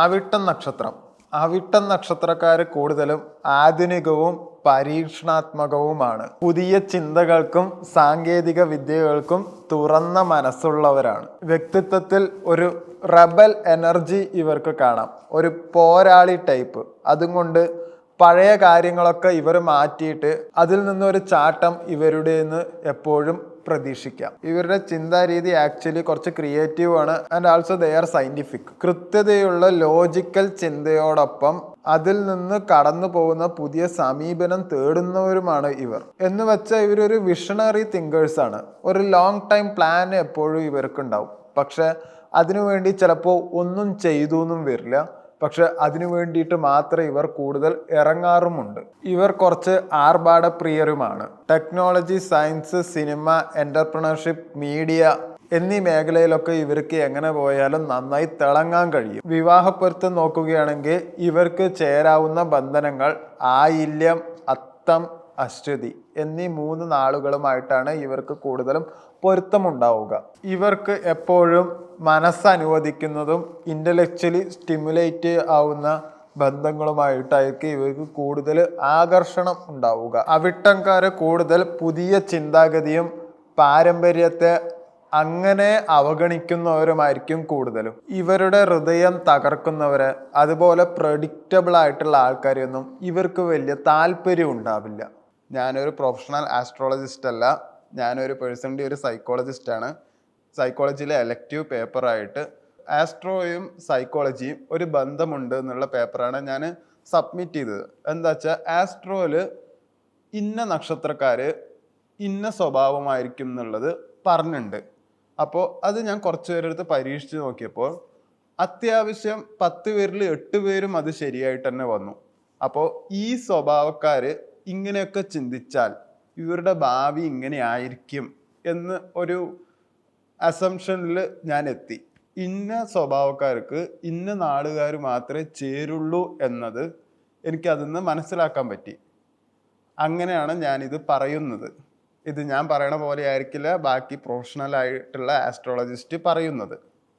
അവിട്ടം നക്ഷത്രം. അവിട്ടം നക്ഷത്രക്കാർ കൂടുതലും ആധുനികവും പരീക്ഷണാത്മകവുമാണ്. പുതിയ ചിന്തകൾക്കും സാങ്കേതിക വിദ്യകൾക്കും തുറന്ന മനസ്സുള്ളവരാണ്. വ്യക്തിത്വത്തിൽ ഒരു റബൽ എനർജി ഇവർക്ക് കാണാം. ഒരു പോരാളി ടൈപ്പ്. അതുകൊണ്ട് പഴയ കാര്യങ്ങളൊക്കെ ഇവർ മാറ്റിയിട്ട് അതിൽ നിന്നൊരു ചാട്ടം ഇവരുടെ നിന്ന് എപ്പോഴും പ്രതീക്ഷിക്കാം. ഇവരുടെ ചിന്താരീതി ആക്ച്വലി കുറച്ച് ക്രിയേറ്റീവ് ആണ് and also they are scientific കൃത്യതയുള്ള ലോജിക്കൽ ചിന്തയോടൊപ്പം അതിൽ നിന്ന് കടന്നു പോകുന്ന പുതിയ സമീപനം തേടുന്നവരുമാണ് ഇവർ. എന്ന് വെച്ചാൽ ഇവരൊരു വിഷണറി തിങ്കേഴ്സ് ആണ്. ഒരു ലോങ് ടൈം പ്ലാൻ എപ്പോഴും ഇവർക്കുണ്ടാവും. പക്ഷെ അതിനുവേണ്ടി ചിലപ്പോൾ ഒന്നും ചെയ്തു എന്നും വരില്ല. പക്ഷെ അതിനു വേണ്ടിയിട്ട് മാത്രം ഇവർ കൂടുതൽ ഇറങ്ങാറുമുണ്ട്. ഇവർ കുറച്ച് ആർഭാട പ്രിയരുമാണ് technology science cinema entrepreneurship media എന്നീ മേഖലയിലൊക്കെ ഇവർക്ക് എങ്ങനെ പോയാലും നന്നായി തിളങ്ങാൻ കഴിയും. വിവാഹപ്പൊരുത്തം നോക്കുകയാണെങ്കിൽ ഇവർക്ക് ചേരാവുന്ന ബന്ധനങ്ങൾ ആയില്യം അത്തം അശ്വതി എന്നീ മൂന്ന് നാളുകളുമായിട്ടാണ് ഇവർക്ക് കൂടുതലും പൊരുത്തമുണ്ടാവുക. ഇവർക്ക് എപ്പോഴും മനസ്സനുവദിക്കുന്നതും ഇന്റലക്ച്വലി സ്റ്റിമുലേറ്റ് ആവുന്ന ബന്ധങ്ങളുമായിട്ടായിരിക്കും ഇവർക്ക് കൂടുതൽ ആകർഷണം ഉണ്ടാവുക. അവിട്ടംകാർ കൂടുതൽ പുതിയ ചിന്താഗതിയും പാരമ്പര്യത്തെ അങ്ങനെ അവഗണിക്കുന്നവരുമായിരിക്കും കൂടുതലും. ഇവരുടെ ഹൃദയം തകർക്കുന്നവര് അതുപോലെ പ്രഡിക്റ്റബിൾ ആയിട്ടുള്ള ആൾക്കാരെയൊന്നും ഇവർക്ക് വലിയ താല്പര്യം ഉണ്ടാവില്ല. ഞാനൊരു പ്രൊഫഷണൽ ആസ്ട്രോളജിസ്റ്റ് അല്ല. ഞാനൊരു പേഴ്സണലി ഒരു സൈക്കോളജിസ്റ്റാണ് സൈക്കോളജിയിലെ എലക്റ്റീവ് പേപ്പറായിട്ട് ആസ്ട്രോയും സൈക്കോളജിയും ഒരു ബന്ധമുണ്ട് എന്നുള്ള പേപ്പറാണ് ഞാൻ സബ്മിറ്റ് ചെയ്തത്. എന്താ വെച്ചാൽ ആസ്ട്രോയിൽ ഇന്ന നക്ഷത്രക്കാർ ഇന്ന സ്വഭാവമായിരിക്കും എന്നുള്ളത് പറഞ്ഞിട്ടുണ്ട് അപ്പോൾ അത് ഞാൻ കുറച്ച് പേരെടുത്ത് പരീക്ഷിച്ച് നോക്കിയപ്പോൾ അത്യാവശ്യം പത്ത് പേരിൽ എട്ട് പേരും അത് ശരിയായിട്ട് തന്നെ വന്നു. അപ്പോൾ ഈ സ്വഭാവക്കാര് ഇങ്ങനെയൊക്കെ ചിന്തിച്ചാൽ ഇവരുടെ ഭാവി ഇങ്ങനെ ആയിരിക്കും എന്ന് ഒരു അസംഷനിൽ ഞാൻ എത്തി. ഇന്ന സ്വഭാവക്കാർക്ക് ഇന്ന നാടുകാർ മാത്രമേ ചേരുള്ളൂ എന്നത് എനിക്ക് അതിൽ നിന്ന് മനസ്സിലാക്കാൻ പറ്റി. അങ്ങനെയാണ് ഞാനിത് പറയുന്നത്. ഇത് ഞാൻ പറയണ പോലെ ആയിരിക്കില്ല ബാക്കി പ്രൊഫഷണൽ ആയിട്ടുള്ള ആസ്ട്രോളജിസ്റ്റ് പറയുന്നത്.